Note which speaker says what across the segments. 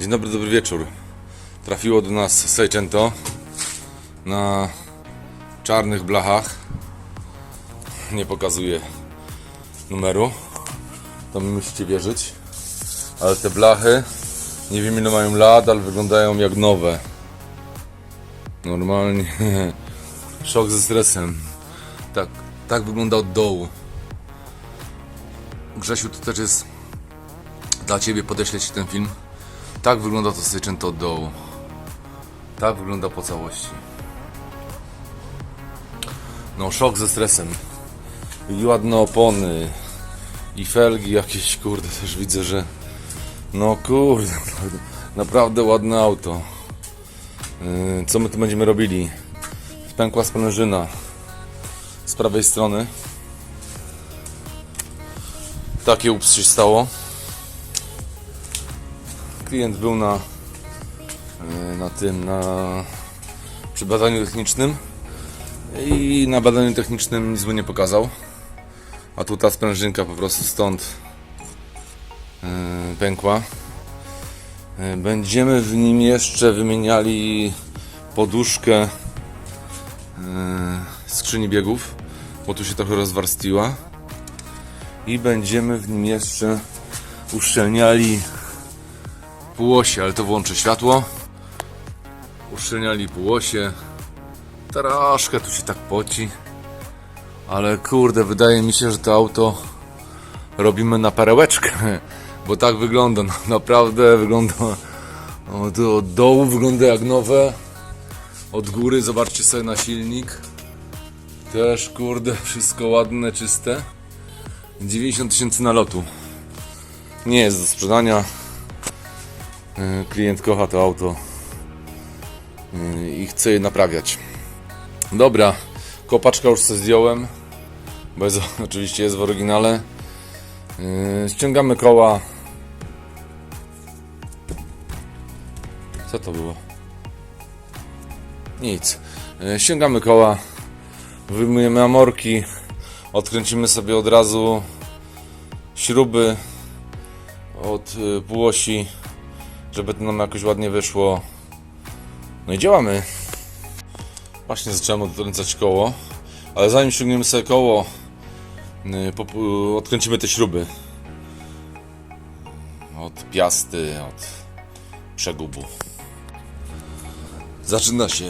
Speaker 1: Dzień dobry, dobry wieczór. Trafiło do nas Seicento na czarnych blachach. Nie pokazuje numeru. To mi musicie wierzyć. Ale te blachy, nie wiem ile mają lat, ale wyglądają jak nowe. Normalnie. Szok ze stresem. Tak, tak wygląda od dołu. Grzesiu, to też jest dla Ciebie podeślę Ci ten film. Tak wygląda to Seicento od dołu. Tak wygląda po całości. No, szok ze stresem. I ładne opony. I felgi jakieś, kurde, też widzę, że... No kurde, naprawdę, ładne auto. Yy, Co my tu będziemy robili? Pękła sprężyna z prawej strony. Takie ups się stało. Klient był na, e, na tym, na przy badaniu technicznym i na badaniu technicznym nic mu nie pokazał. A tu ta sprężynka po prostu stąd e, pękła. E, Będziemy w nim jeszcze wymieniali poduszkę skrzyni biegów, bo tu się trochę rozwarstwiła. I będziemy w nim jeszcze uszczelniali półosie, ale to włączę światło. Uszczelniali półosie. Troszkę tu się tak poci. Ale kurde, wydaje mi się, że to auto robimy na perełeczkę. Bo tak wygląda, no, naprawdę wygląda. Od, od dołu wygląda jak nowe. Od góry zobaczcie sobie na silnik. Też kurde, wszystko ładne, czyste. 90 tysięcy nalotu. Nie jest do sprzedania. Yy, Klient kocha to auto yy, i chce je naprawiać. Dobra, kopaczka już sobie zdjąłem, bo jest, oczywiście jest w oryginale. Yy, Ściągamy koła. Co to było? Nic. Ściągamy koła, wyjmujemy amorki, odkręcimy sobie od razu śruby od półosi żeby to nam jakoś ładnie wyszło. No i działamy. Właśnie zacząłem odkręcać koło, ale zanim ściągniemy sobie koło, yy, popu- odkręcimy te śruby. Od piasty, od przegubu. Zaczyna się.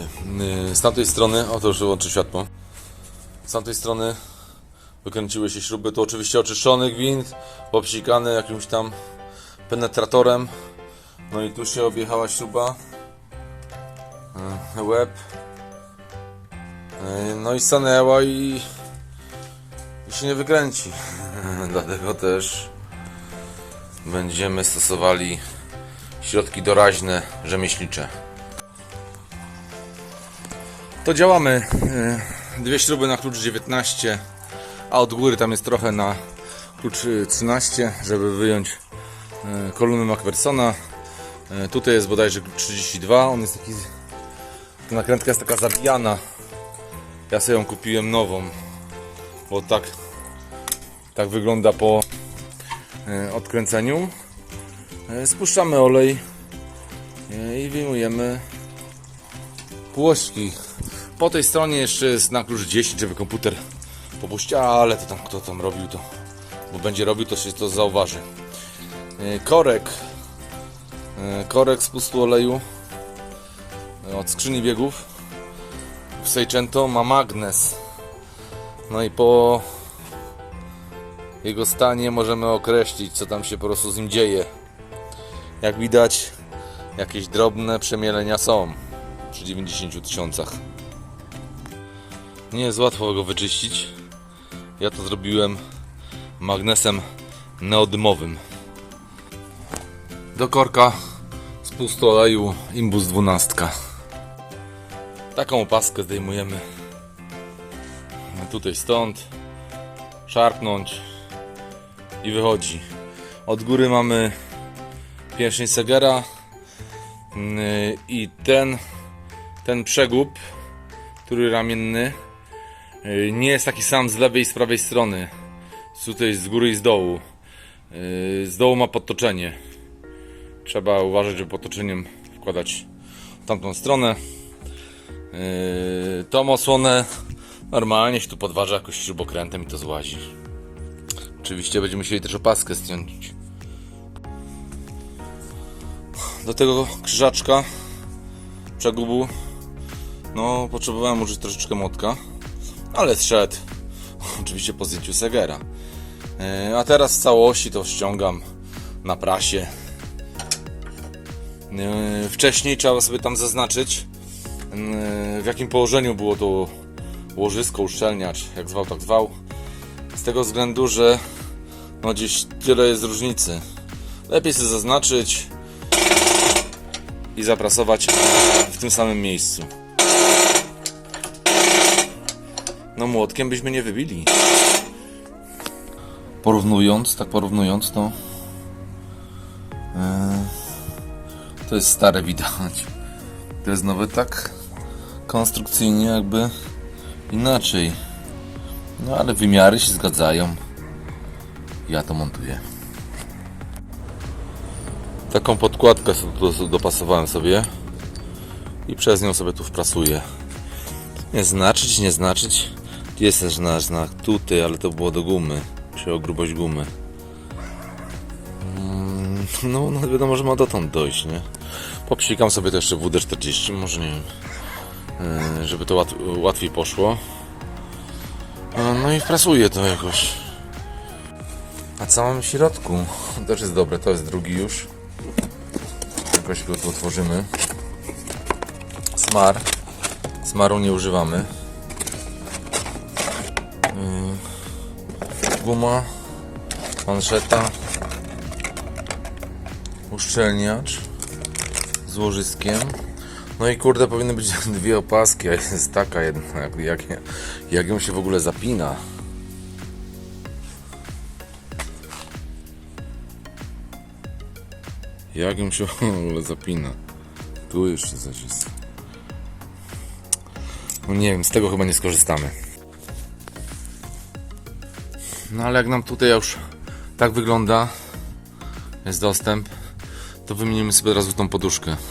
Speaker 1: Yy, Z tamtej strony, o to już wyłączy światło. Z tamtej strony wykręciły się śruby. To oczywiście oczyszczony gwint, popsikany jakimś tam penetratorem. No i tu się objechała śruba. E, Łeb. E, No i stanęła i, i się nie wykręci. Dlatego też będziemy stosowali środki doraźne, rzemieślnicze. To działamy. E, Dwie śruby na klucz 19, a od góry tam jest trochę na klucz e, 13, żeby wyjąć kolumnę Macphersona. E, Tutaj jest bodajże 32, on jest taki... Ta nakrętka jest taka zabijana. Ja sobie ją kupiłem nową, bo tak, tak wygląda po e, odkręceniu. E, Spuszczamy olej i wyjmujemy półośki. Po tej stronie jeszcze jest na klucz 10, żeby komputer popuścić, ale to tam kto tam robił to, bo będzie robił to się to zauważy. Korek korek z pustu oleju e, od skrzyni biegów w Seicento ma magnes no i po jego stanie możemy określić co tam się po prostu z nim dzieje. Jak widać jakieś drobne przemielenia są przy 90 tysiącach. Nie jest łatwo go wyczyścić. Ja to zrobiłem magnesem neodymowym do korka z pustu oleju Imbus 12. Taką opaskę zdejmujemy tutaj stąd, szarpnąć i wychodzi. Od góry mamy pierścień Segera yy, i ten, ten przegub, który ramienny, yy, nie jest taki sam z lewej i z prawej strony. Tutaj z góry i z dołu. Yy, Z dołu ma podtoczenie. Trzeba uważać, żeby otoczeniem wkładać w tamtą stronę. Yy, tą osłonę normalnie się tu podważa jakoś śrubokrętem i to złazi. Oczywiście będziemy musieli też opaskę zdjąć. Do tego krzyżaczka przegubu no potrzebowałem użyć troszeczkę motka, ale zszedł. Oczywiście po zdjęciu Segera. Yy, A teraz w całości to ściągam na prasie. Yy, Wcześniej trzeba sobie tam zaznaczyć, yy, w jakim położeniu było to łożysko, uszczelniacz, jak zwał, tak zwał. Z tego względu, że no gdzieś tyle jest różnicy. Lepiej sobie zaznaczyć i zaprasować w tym samym miejscu. No młotkiem byśmy nie wybili. Porównując, tak porównując, to to jest stare widać. To jest nowe tak konstrukcyjnie jakby inaczej. No ale wymiary się zgadzają. Ja to montuję. Taką podkładkę dopasowałem sobie i przez nią sobie tu wprasuję. Nie znaczyć, nie znaczyć. Jest też nasz znak tutaj, ale to było do gumy. Czy o grubość gumy. Mm, No, no wiadomo, że ma dotąd dojść, nie? Popsikam sobie to jeszcze WD-40, może nie wiem. Yy, Żeby to łat, łatwiej poszło. E, No i wprasuję to jakoś. A co mamy w środku? Też jest dobre, to jest drugi już. Jakoś go tu otworzymy. Smar. Smaru nie używamy. Yy, Guma. Manszeta. Uszczelniacz. Z łożyskiem. No i kurde, powinny być dwie opaski, a jest taka jedna. Jak, jak, ją się w ogóle zapina. Jak ją się w ogóle zapina? Tu jeszcze coś jest. No nie wiem, z tego chyba nie skorzystamy. No ale jak nam tutaj już tak wygląda, jest dostęp, to wymienimy sobie od razu tą poduszkę.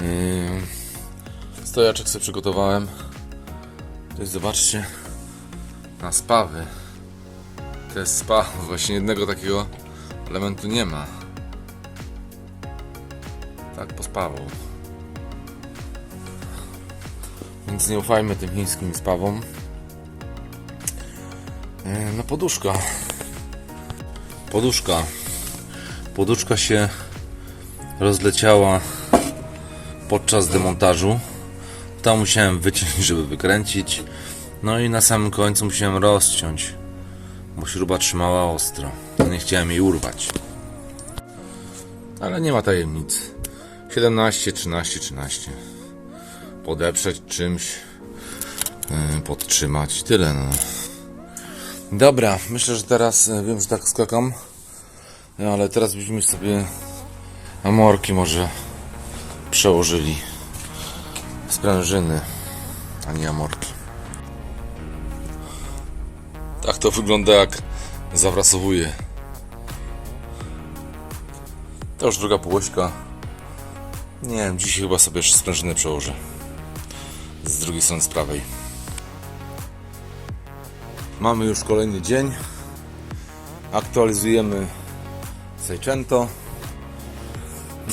Speaker 1: Yy, Stojaczek sobie przygotowałem. To jest, zobaczcie, na spawy. To jest spa, właśnie jednego takiego elementu nie ma. Tak pospawą. Więc nie ufajmy tym chińskim spawom. Yy, No poduszka. Poduszka. Poduszka się rozleciała podczas demontażu. To musiałem wyciąć, żeby wykręcić. No i na samym końcu musiałem rozciąć, bo śruba trzymała ostro. Nie chciałem jej urwać. Ale nie ma tajemnic. 17, 13, 13. Podeprzeć czymś, yy, podtrzymać. Tyle no. Dobra, myślę, że teraz e, wiem, że tak skakam, ale teraz byśmy sobie amorki może przełożyli sprężyny, a nie amorki. Tak to wygląda jak zawrasowuje. To już druga półośka. Nie wiem, dzisiaj chyba sobie sprężynę przełożę. Z drugiej strony z prawej. Mamy już kolejny dzień. Aktualizujemy Seicento.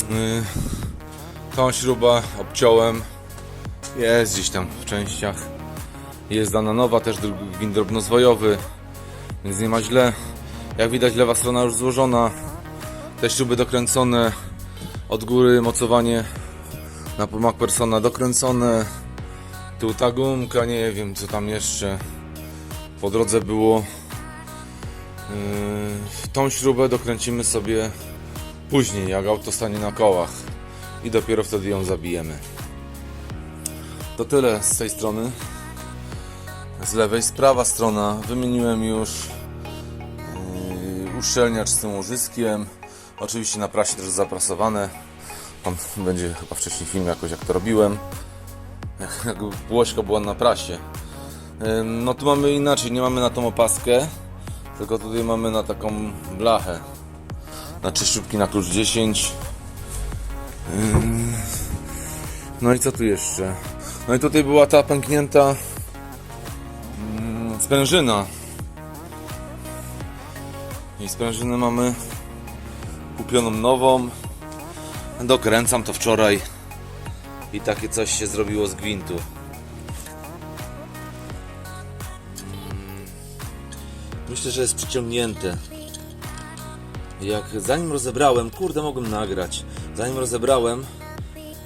Speaker 1: Yy, Tą śrubę obciąłem. Jest gdzieś tam w częściach. Jest dana nowa, też gwint drobnozwojowy, więc nie ma źle. Jak widać, lewa strona już złożona. Te śruby dokręcone. Od góry mocowanie na pomak persona dokręcone. Tu ta gumka, nie wiem co tam jeszcze po drodze było. Yy, tą śrubę dokręcimy sobie później, jak auto stanie na kołach i dopiero wtedy ją zabijemy. To tyle z tej strony. Z lewej, z prawa strona wymieniłem już yy, uszczelniacz z tym łożyskiem. Oczywiście na prasie też zaprasowane. Tam będzie chyba wcześniej film jakoś jak to robiłem. Jak, jak Łośka była na prasie. Yy, No tu mamy inaczej, nie mamy na tą opaskę, tylko tutaj mamy na taką blachę. Na trzy śrubki na klucz 10. Ym. No i co tu jeszcze? No i tutaj była ta pęknięta sprężyna. I sprężynę mamy kupioną nową. Dokręcam to wczoraj i takie coś się zrobiło z gwintu. Myślę, że jest przyciągnięte. Jak zanim rozebrałem, kurde, mogłem nagrać. Zanim rozebrałem,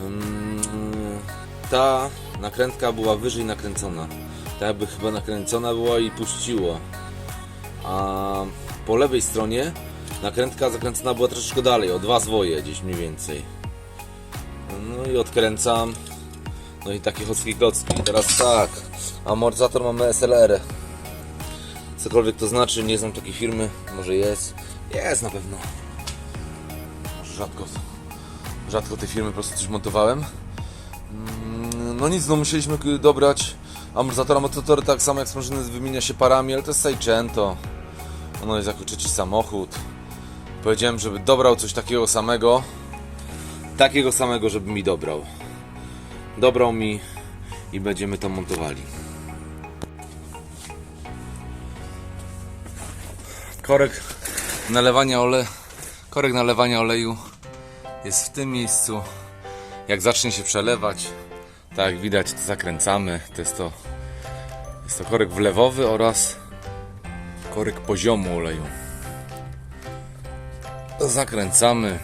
Speaker 1: mm, ta nakrętka była wyżej nakręcona. Tak jakby chyba nakręcona była i puściło. A po lewej stronie nakrętka zakręcona była troszeczkę dalej, o dwa zwoje gdzieś mniej więcej. No i odkręcam. No i takie chocki klocki. Teraz tak, amortyzator mamy SLR. Cokolwiek to znaczy, nie znam takiej firmy, może jest. Jest na pewno. Rzadko, rzadko tej firmy po prostu coś montowałem. Mm, No nic, no musieliśmy dobrać amortyzatora. Amortyzatory tak samo jak sprężyny wymienia się parami, ale to jest Seicento. Ono jest jako trzeci samochód. Powiedziałem, żeby dobrał coś takiego samego. Takiego samego, żeby mi dobrał. Dobrał mi i będziemy to montowali. Korek nalewania ole... Korek nalewania oleju jest w tym miejscu. Jak zacznie się przelewać, tak widać, to zakręcamy. To jest to, jest to korek wlewowy oraz korek poziomu oleju. Zakręcamy.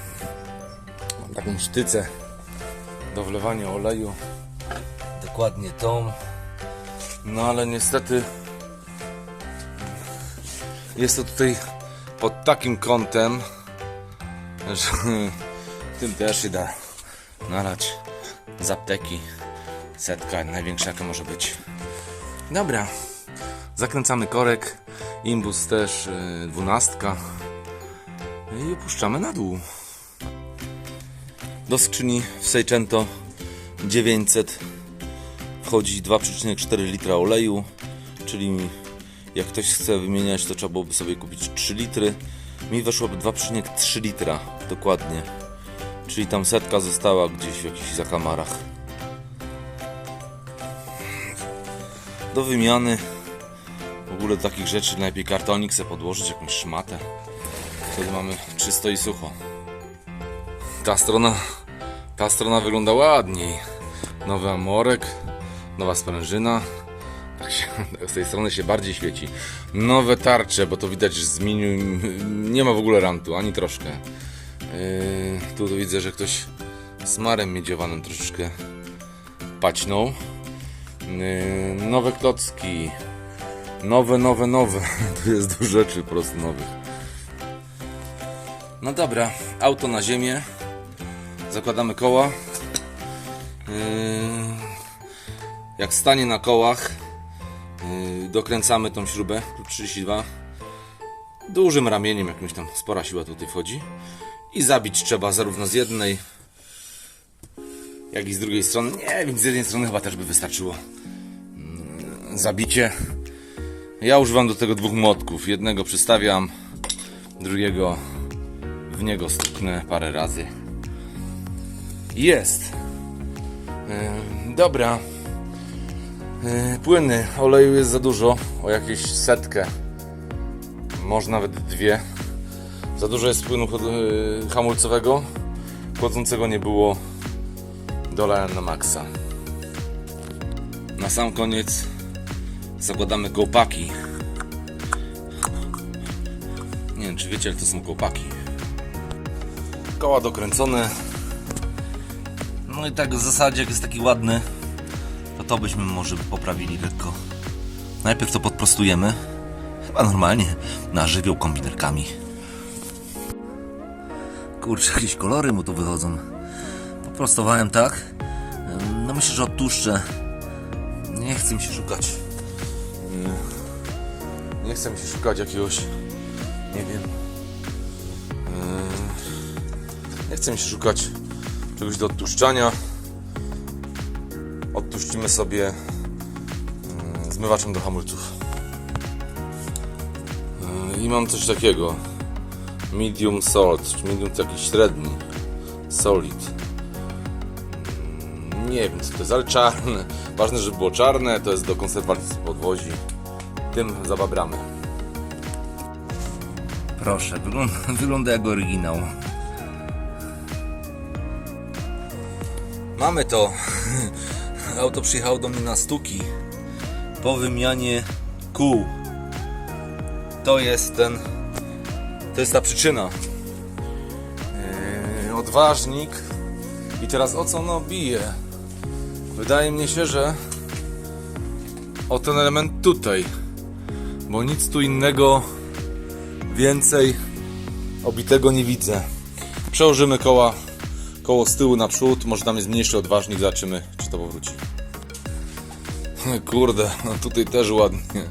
Speaker 1: Mam taką sztycę do wlewania oleju. Dokładnie tą. No ale niestety jest to tutaj pod takim kątem, że tym też się da nalać z apteki. Setka, największa jaka może być. Dobra, zakręcamy korek, imbus też y, dwunastka i opuszczamy na dół. Do skrzyni w Seicento 900 wchodzi 2,4 litra oleju, czyli jak ktoś chce wymieniać, to trzeba byłoby sobie kupić 3 litry. Mi weszłoby 2,3 litra dokładnie. Czyli tam setka została gdzieś w jakichś zakamarach. Do wymiany w ogóle takich rzeczy najlepiej kartonik sobie podłożyć, jakąś szmatę. Wtedy mamy czysto i sucho. Ta strona, ta strona wygląda ładniej. Nowy amorek, nowa sprężyna. Tak się, z tej strony się bardziej świeci. Nowe tarcze, bo to widać, że zmienił. Nie ma w ogóle rantu, ani troszkę. Yy, tu widzę, że ktoś smarem miedziowanym troszeczkę paćnął. Yy, nowe klocki. Nowe, nowe, nowe. Tu jest dużo rzeczy po prostu nowych. No dobra, auto na ziemię. Zakładamy koła. Yy, jak stanie na kołach, dokręcamy tą śrubę, klucz 32, dużym ramieniem, jakimś tam spora siła tutaj wchodzi. I zabić trzeba zarówno z jednej, jak i z drugiej strony. Nie wiem, z jednej strony chyba też by wystarczyło. Mm, Zabicie. Ja używam do tego dwóch młotków. Jednego przystawiam, drugiego w niego stuknę parę razy. Jest. Yy, dobra. Yy, płyny. Oleju jest za dużo. O jakieś setkę. Może nawet dwie. Za dużo jest płynu yy, hamulcowego. Chłodzącego nie było. Dolałem na maksa. Na sam koniec zakładamy kołpaki. Nie wiem, czy wiecie, ale to są kołpaki. Koła dokręcone. No i tak w zasadzie, jak jest taki ładny, to byśmy może poprawili lekko. Najpierw to podprostujemy. Chyba normalnie, na żywioł kombinerkami. Kurczę, jakieś kolory mu tu wychodzą. Poprostowałem tak. No myślę, że odtłuszczę. Nie chcę mi się szukać. Nie chcę mi się szukać jakiegoś. Nie wiem. Nie chcę mi się szukać czegoś do odtłuszczania. Odtłuścimy sobie ym, zmywaczem do hamulców. Ym, I mam coś takiego. medium salt, czy medium to jakiś średni, solid. Mm, Nie wiem co to jest, ale czarne. Ważne, żeby było czarne, to jest do konserwacji podwozi. Tym zababramy. Proszę, wygląda, wygląda jak oryginał. Mamy to. Auto przyjechało do mnie na stuki po wymianie kół. To jest ten. To jest ta przyczyna. Yy, odważnik. I teraz o co ono bije? Wydaje mi się, że o ten element tutaj. Bo nic tu innego więcej obitego nie widzę. Przełożymy koła, koło z tyłu na przód, może tam jest mniejszy odważnik, zobaczymy to powróci. Kurde, no tutaj też ładnie.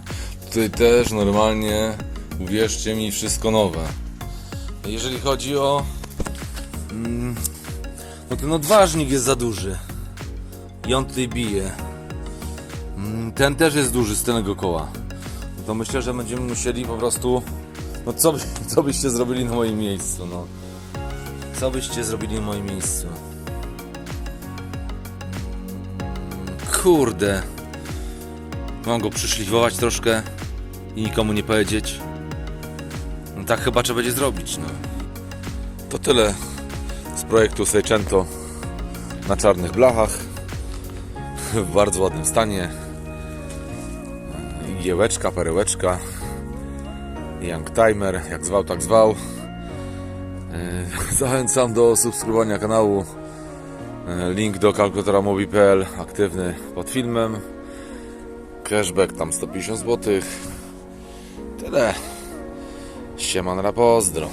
Speaker 1: Tutaj też normalnie, uwierzcie mi, wszystko nowe. Jeżeli chodzi o... Mm, no ten odważnik jest za duży. I on tutaj bije. Mm, Ten też jest duży z tego koła. No to myślę, że będziemy musieli po prostu... No co, by, co byście zrobili na moim miejscu, no. Co byście zrobili na moim miejscu? Kurde. Mam go przyszlifować troszkę i nikomu nie powiedzieć. No tak chyba trzeba będzie zrobić, no. To tyle z projektu Seicento na czarnych blachach. W bardzo ładnym stanie. Igiełeczka, perełeczka. Young Timer, jak zwał, tak zwał. Yy, Zachęcam do subskrybowania kanału. Yy, Link do kalkulatora mobi.pl aktywny pod filmem. Cashback tam 150 zł. Tyle. Sieman pozdro.